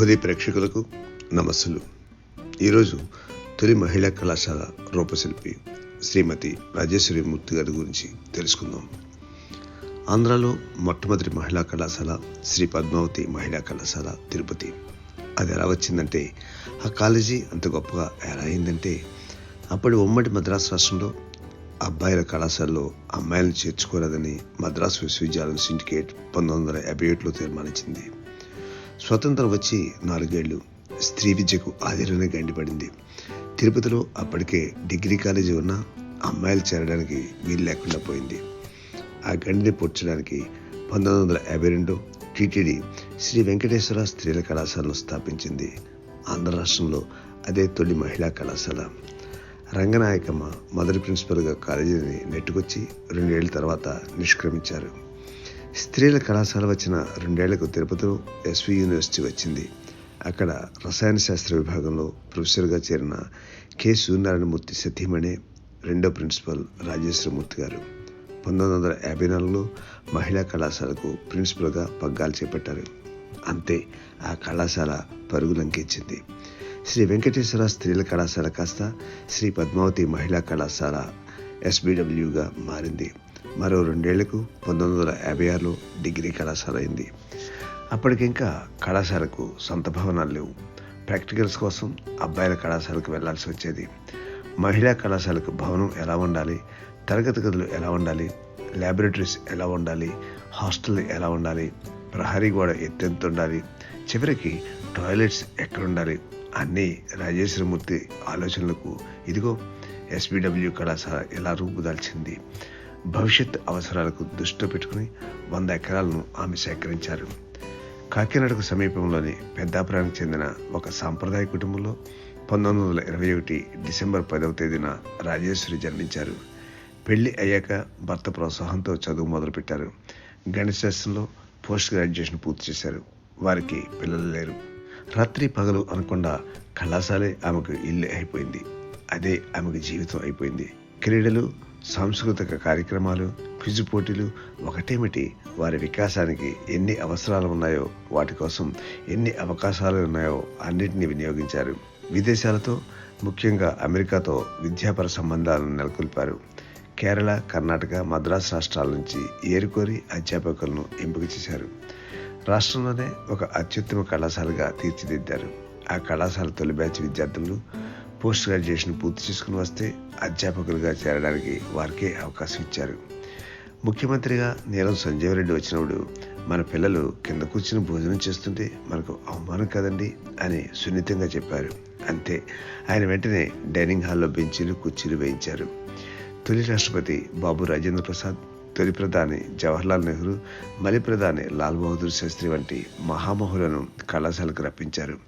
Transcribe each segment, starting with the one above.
శుభోదయ ప్రేక్షకులకు నమస్సులు. ఈరోజు తొలి మహిళా కళాశాల రూపశిల్పి శ్రీమతి రాజేశ్వరి మూర్తి గారి గురించి తెలుసుకుందాం. ఆంధ్రాలో మొట్టమొదటి మహిళా కళాశాల శ్రీ పద్మావతి మహిళా కళాశాల తిరుపతి. అది ఎలా వచ్చిందంటే ఆ కాలేజీ అంత గొప్పగా ఎలా అయిందంటే అప్పటి ఉమ్మడి మద్రాసు రాష్ట్రంలో అబ్బాయిల కళాశాలలో అమ్మాయిలను చేర్చుకోలేదని మద్రాసు విశ్వవిద్యాలయం సిండికేట్ పంతొమ్మిది వందల యాభై ఏడులో తీర్మానించింది. స్వతంత్రం వచ్చి నాలుగేళ్ళు స్త్రీ విద్యకు ఆదరణ గండిపడింది తిరుపతిలో అప్పటికే డిగ్రీ కాలేజీ ఉన్న అమ్మాయిలు చేరడానికి వీలు లేకుండా పోయింది. ఆ గండిని పూడ్చడానికి పంతొమ్మిది వందల యాభై రెండు టీటీడీ శ్రీ వెంకటేశ్వర స్త్రీల కళాశాలను స్థాపించింది. ఆంధ్ర రాష్ట్రంలో అదే తొలి మహిళా కళాశాల. రంగనాయకమ్మ మొదటి ప్రిన్సిపల్గా కాలేజీని నెట్టుకొచ్చి రెండేళ్ళ తర్వాత నిష్క్రమించారు. స్త్రీల కళాశాల వచ్చిన రెండేళ్ళకు తిరుపతిలో ఎస్వి యూనివర్సిటీ వచ్చింది. అక్కడ రసాయన శాస్త్ర విభాగంలో ప్రొఫెసర్గా చేరిన కె. సూర్యనారాయణమూర్తి సతీమణి రెండో ప్రిన్సిపల్ రాజేశ్వరమూర్తి గారు. పంతొమ్మిది వందల యాభై నాలుగులో మహిళా కళాశాలకు ప్రిన్సిపల్గా పగ్గాలు చేపట్టారు. అంతే ఆ కళాశాల పరుగులంకించింది శ్రీ వెంకటేశ్వర స్త్రీల కళాశాల కాస్త శ్రీ పద్మావతి మహిళా కళాశాల ఎస్బిడబ్ల్యూగా మారింది. మరో రెండేళ్ళకు పంతొమ్మిది వందల యాభై ఆరులో డిగ్రీ కళాశాల అయింది అప్పటికింకా కళాశాలకు సొంత భవనాలు లేవు. ప్రాక్టికల్స్ కోసం అబ్బాయిల కళాశాలకు వెళ్ళాల్సి వచ్చేది. మహిళా కళాశాలకు భవనం ఎలా ఉండాలి? తరగతి గదులు ఎలా ఉండాలి? ల్యాబొరేటరీస్ ఎలా ఉండాలి? హాస్టల్ ఎలా ఉండాలి? ప్రహరీ గోడ ఎత్తెంత ఉండాలి? చివరికి టాయిలెట్స్ ఎక్కడ ఉండాలి అన్నీ రాజేశ్వరమూర్తి ఆలోచనలకు ఇదిగో ఎస్బిడబ్ల్యూ కళాశాల ఎలా రూపుదాల్చింది? భవిష్యత్ అవసరాలకు దృష్టిలో పెట్టుకుని వంద ఎకరాలను ఆమె సేకరించారు. కాకినాడకు సమీపంలోని పెద్దాపురానికి చెందిన ఒక సాంప్రదాయ కుటుంబంలో పంతొమ్మిది వందల ఇరవై ఒకటి డిసెంబర్ పదవ తేదీన రాజేశ్వరి జన్మించారు. పెళ్ళి అయ్యాక భర్త ప్రోత్సాహంతో చదువు మొదలుపెట్టారు. గణితశాస్త్రంలో పోస్ట్ గ్రాడ్యుయేషన్ పూర్తి చేశారు. వారికి పిల్లలు లేరు. రాత్రి పగలు అనకుండా కళాశాలే ఆమెకు ఇల్లు అయిపోయింది. అదే ఆమెకు జీవితం అయిపోయింది. క్రీడలు సాంస్కృతిక కార్యక్రమాలు క్విజ్ పోటీలు ఒకటేమిటి? వారి వికాసానికి ఎన్ని అవసరాలు ఉన్నాయో వాటి కోసం ఎన్ని అవకాశాలు ఉన్నాయో అన్నిటినీ వినియోగించారు. విదేశాలతో ముఖ్యంగా అమెరికాతో విద్యాపర సంబంధాలను నెలకొల్పారు. కేరళ కర్ణాటక మద్రాసు రాష్ట్రాల నుంచి ఏరుకోరి అధ్యాపకులను ఎంపిక చేశారు. రాష్ట్రంలోనే ఒక అత్యుత్తమ కళాశాలగా తీర్చిదిద్దారు. ఆ కళాశాల తొలి బ్యాచ్ విద్యార్థులు పోస్ట్ గ్రాడ్యుయేషన్ పూర్తి చేసుకుని వస్తే అధ్యాపకులుగా చేరడానికి వారికే అవకాశం ఇచ్చారు. ముఖ్యమంత్రిగా నీలం సంజీవ్ రెడ్డి వచ్చినప్పుడు మన పిల్లలు కింద కూర్చుని భోజనం చేస్తుంటే మనకు అవమానం కదండి అని సున్నితంగా చెప్పారు. అంతే ఆయన వెంటనే డైనింగ్ హాల్లో బెంచీలు కుర్చీలు వేయించారు. తొలి రాష్ట్రపతి బాబు రాజేంద్ర ప్రసాద్ తొలి ప్రధాని జవహర్లాల్ నెహ్రూ మలి ప్రధాని లాల్ బహదూర్ శాస్త్రి వంటి మహామహులను కళాశాలకు రప్పించారు.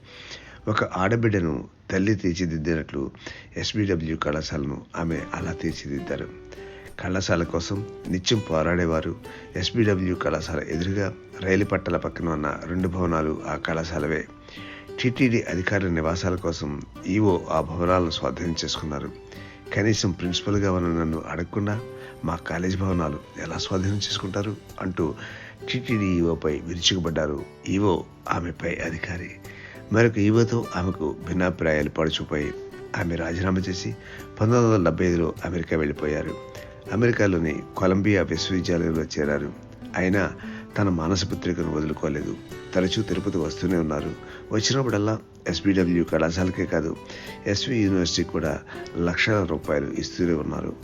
ఒక ఆడబిడ్డను తల్లి తీర్చిదిద్దినట్లు ఎస్బిడబ్ల్యూ కళాశాలను ఆమె అలా తీర్చిదిద్దారు. కళాశాల కోసం నిత్యం పోరాడేవారు ఎస్బిడబ్ల్యూ కళాశాల ఎదురుగా రైలు పట్టాల పక్కన ఉన్న రెండు భవనాలు ఆ కళాశాలవే. టిటిడి అధికారుల నివాసాల కోసం ఈవో ఆ భవనాలను స్వాధీనం చేసుకున్నారు. కనీసం ప్రిన్సిపల్గా ఉన్న నన్ను అడగకుండా మా కాలేజ్ భవనాలు ఎలా స్వాధీనం చేసుకుంటారు అంటూ టిటిడి ఈవోపై విరుచుకుపడ్డారు. ఈవో ఆమెపై అధికారి. మరొక ఈవోతో ఆమెకు భిన్నాభిప్రాయాలు పడుచుపోయి ఆమె రాజీనామా చేసి పంతొమ్మిది వందల డెబ్బై ఐదులో అమెరికా వెళ్ళిపోయారు. అమెరికాలోని కొలంబియా విశ్వవిద్యాలయంలో చేరారు. అయినా తన మానసపుత్రికను వదులుకోలేదు. తరచూ తిరుపతి వస్తూనే ఉన్నారు. వచ్చినప్పుడల్లా ఎస్బిడబ్ల్యూ కళాశాలకే కాదు ఎస్వి యూనివర్సిటీ కూడా లక్షల రూపాయలు ఇస్తూనే ఉన్నారు.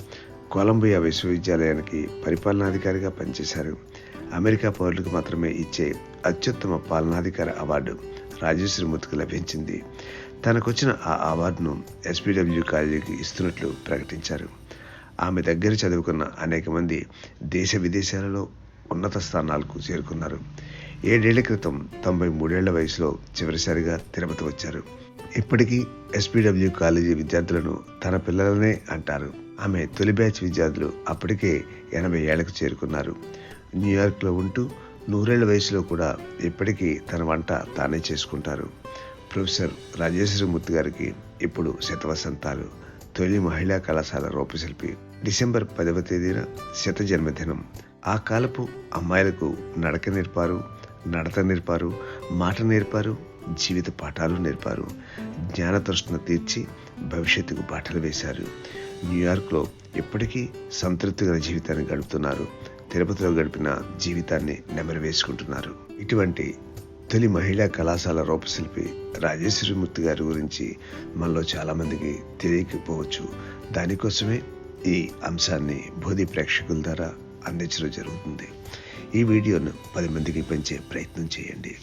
కొలంబియా విశ్వవిద్యాలయానికి పరిపాలనాధికారిగా పనిచేశారు. అమెరికా పౌరులకు మాత్రమే ఇచ్చే అత్యుత్తమ పాలనాధికార అవార్డు రాజేశ్వరి రాజేశ్వరిమూర్తికి లభించింది. తనకొచ్చిన ఆ అవార్డును ఎస్పీడబ్ల్యూ కాలేజీకి ఇస్తున్నట్లు ప్రకటించారు. ఆమె దగ్గర చదువుకున్న అనేక మంది దేశ విదేశాలలో ఉన్నత స్థానాలకు చేరుకున్నారు. ఏడేళ్ళ క్రితం తొంభై మూడేళ్ళ వయసులో చివరిసారిగా తిరుపతి వచ్చారు. ఇప్పటికీ ఎస్పీడబ్ల్యూ కాలేజీ విద్యార్థులను తన పిల్లలనే అంటారు. ఆమె తొలి బ్యాచ్ విద్యార్థులు అప్పటికే ఎనభై ఏళ్ళకు చేరుకున్నారు. న్యూయార్క్లో ఉంటూ నూరేళ్ళ వయసులో కూడా ఇప్పటికీ తన వంట తానే చేసుకుంటారు. ప్రొఫెసర్ రాజేశ్వరమూర్తి గారికి ఇప్పుడు శతవసంతాలు. తొలి మహిళా కళాశాల రూపశిల్పి. డిసెంబర్ పదవ తేదీన శత జన్మదినం. ఆ కాలపు అమ్మాయిలకు నడక నేర్పారు నడత నేర్పారు మాట నేర్పారు జీవిత పాఠాలు నేర్పారు. జ్ఞానతృష్ణ తీర్చి భవిష్యత్తుకు పాటలు వేశారు. న్యూయార్క్లో ఇప్పటికీ సంతృప్తిగా జీవితాన్ని గడుపుతున్నారు. తిరుపతిలో గడిపిన జీవితాన్ని నెమరు వేసుకుంటున్నారు ఇటువంటి తొలి మహిళా కళాశాల రూపశిల్పి రాజేశ్వరిమూర్తి గారి గురించి మనలో చాలామందికి తెలియకపోవచ్చు. దానికోసమే ఈ అంశాన్ని బోధి ప్రేక్షకుల ద్వారా అందించడం జరుగుతుంది. ఈ వీడియోను పది మందికి పెంచే ప్రయత్నం చేయండి.